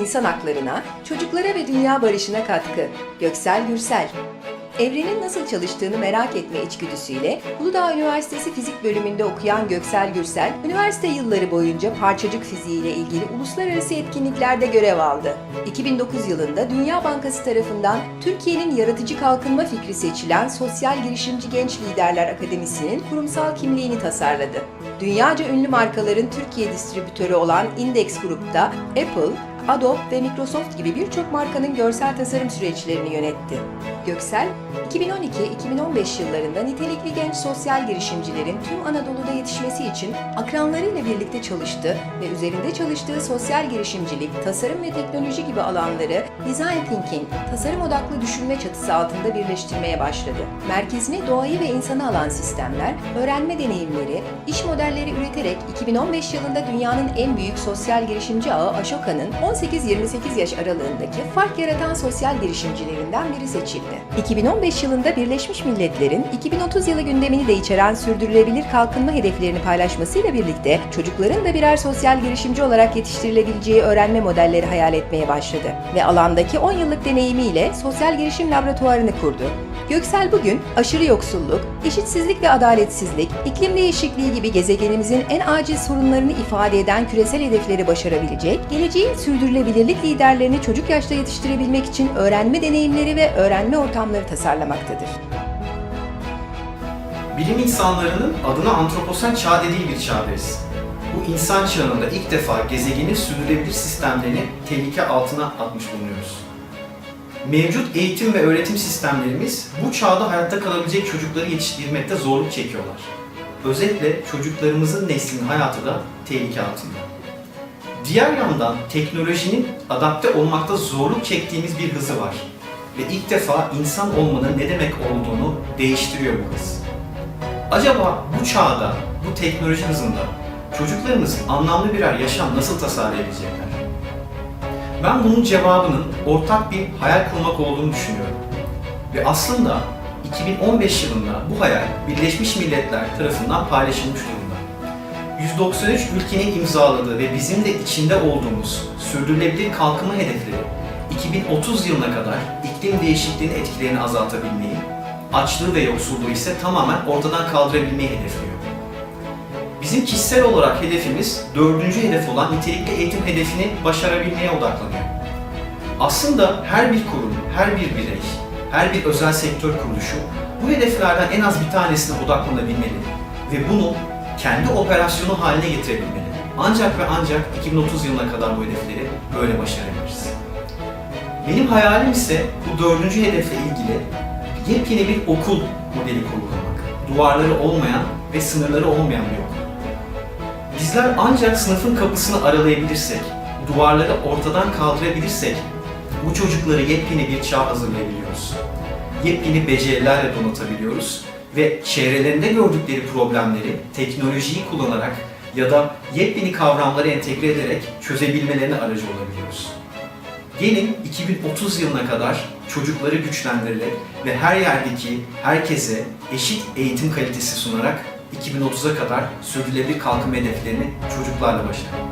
insan haklarına, çocuklara ve dünya barışına katkı. Göksel Gürsel Evrenin nasıl çalıştığını merak etme içgüdüsüyle Uludağ Üniversitesi Fizik bölümünde okuyan Göksel Gürsel, üniversite yılları boyunca parçacık fiziği ile ilgili uluslararası etkinliklerde görev aldı. 2009 yılında Dünya Bankası tarafından Türkiye'nin yaratıcı kalkınma fikri seçilen Sosyal Girişimci Genç Liderler Akademisi'nin kurumsal kimliğini tasarladı. Dünyaca ünlü markaların Türkiye distribütörü olan Index Group'ta Apple, Adobe ve Microsoft gibi birçok markanın görsel tasarım süreçlerini yönetti. Göksel, 2012-2015 yıllarında nitelikli genç sosyal girişimcilerin tüm Anadolu'da yetişmesi için akranlarıyla birlikte çalıştı ve üzerinde çalıştığı sosyal girişimcilik, tasarım ve teknoloji gibi alanları Design Thinking, tasarım odaklı düşünme çatısı altında birleştirmeye başladı. Merkezine doğayı ve insanı alan sistemler, öğrenme deneyimleri, iş modelleri üreterek 2015 yılında dünyanın en büyük sosyal girişimci ağı Ashoka'nın 18-28 yaş aralığındaki fark yaratan sosyal girişimcilerinden biri seçildi. 2015 yılında Birleşmiş Milletler'in 2030 yılı gündemini de içeren sürdürülebilir kalkınma hedeflerini paylaşmasıyla birlikte çocukların da birer sosyal girişimci olarak yetiştirilebileceği öğrenme modelleri hayal etmeye başladı ve alandaki 10 yıllık deneyimiyle sosyal girişim laboratuvarını kurdu. Göksel bugün aşırı yoksulluk, eşitsizlik ve adaletsizlik, iklim değişikliği gibi gezegenimizin en acil sorunlarını ifade eden küresel hedefleri başarabilecek, geleceğin sürdürülebilirlik liderlerini çocuk yaşta yetiştirebilmek için öğrenme deneyimleri ve öğrenme ortamları tasarlamaktadır. Bilim insanlarının adına antroposen çağ dediği bir çağdayız. Bu insan çağında ilk defa gezegenin sürdürülebilir sistemlerini tehlike altına atmış bulunuyoruz. Mevcut eğitim ve öğretim sistemlerimiz bu çağda hayatta kalabilecek çocukları yetiştirmekte zorluk çekiyorlar. Özetle çocuklarımızın neslinin hayatı da tehlike altında. Diğer yandan teknolojinin adapte olmakta zorluk çektiğimiz bir hızı var. Ve ilk defa insan olmanın ne demek olduğunu değiştiriyor bu hız. Acaba bu çağda, bu teknoloji hızında çocuklarımız anlamlı birer yaşam nasıl tasarlayabilecekler? Ben bunun cevabının ortak bir hayal kurmak olduğunu düşünüyorum. Ve aslında 2015 yılında bu hayal Birleşmiş Milletler tarafından paylaşılmış durumda. 193 ülkenin imzaladığı ve bizim de içinde olduğumuz sürdürülebilir kalkınma hedefleri 2030 yılına kadar iklim değişikliğinin etkilerini azaltabilmeyi, açlığı ve yoksulluğu ise tamamen ortadan kaldırabilmeyi hedefliyor. Bizim kişisel olarak hedefimiz dördüncü hedef olan nitelikli eğitim hedefini başarabilmeye odaklanıyor. Aslında her bir kurum, her bir birey, her bir özel sektör kuruluşu bu hedeflerden en az bir tanesine odaklanabilmeli ve bunu kendi operasyonu haline getirebilmeli. Ancak ve ancak 2030 yılına kadar bu hedefleri böyle başarabiliriz. Benim hayalim ise bu dördüncü hedefle ilgili yepyeni bir okul modeli kurgulamak. Duvarları olmayan ve sınırları olmayan bir okul. Bizler ancak sınıfın kapısını aralayabilirsek, duvarları ortadan kaldırabilirsek bu çocukları yepyeni bir çağ hazırlayabiliyoruz. Yepyeni becerilerle donatabiliyoruz ve çevrelerinde gördükleri problemleri teknolojiyi kullanarak ya da yepyeni kavramları entegre ederek çözebilmelerine aracı olabiliyoruz. Gelin 2030 yılına kadar çocukları güçlendirerek ve her yerdeki herkese eşit eğitim kalitesi sunarak 2030'a kadar sürdürülebilir kalkınma hedeflerini çocuklarla başaralım.